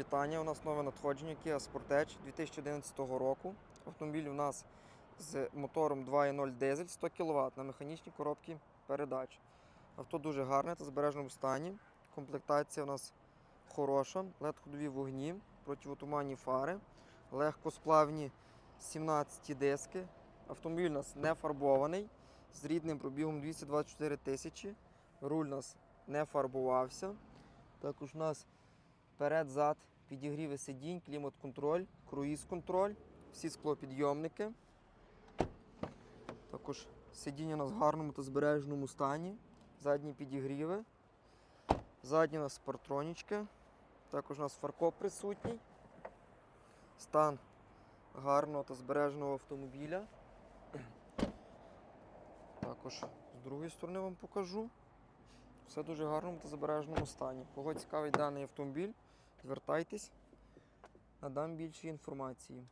Вітання, у нас нове надходження Kia Sportage 2011 року. Автомобіль у нас з мотором 2.0 дизель 100 кВт на механічній коробці передач. Авто дуже гарне та збережному стані. Комплектація у нас хороша, led вогні, противотуманні фари, легкосплавні 17 диски. Автомобіль у нас не фарбований, з рідним пробігом 224 тисячі. Руль у нас не фарбувався. Також у нас Перед-зад, підігріви сидінь, клімат-контроль, круїз-контроль, всі склопідйомники. Також сидіння у нас в гарному та збереженому стані. Задні підігріви. Задні у нас спортронічки. Також у нас фаркоп присутній. Стан гарного та збереженого автомобіля. Також з другої сторони вам покажу. Все дуже гарному та збереженому стані. Кого цікавить даний автомобіль, звертайтесь, надам більше інформації.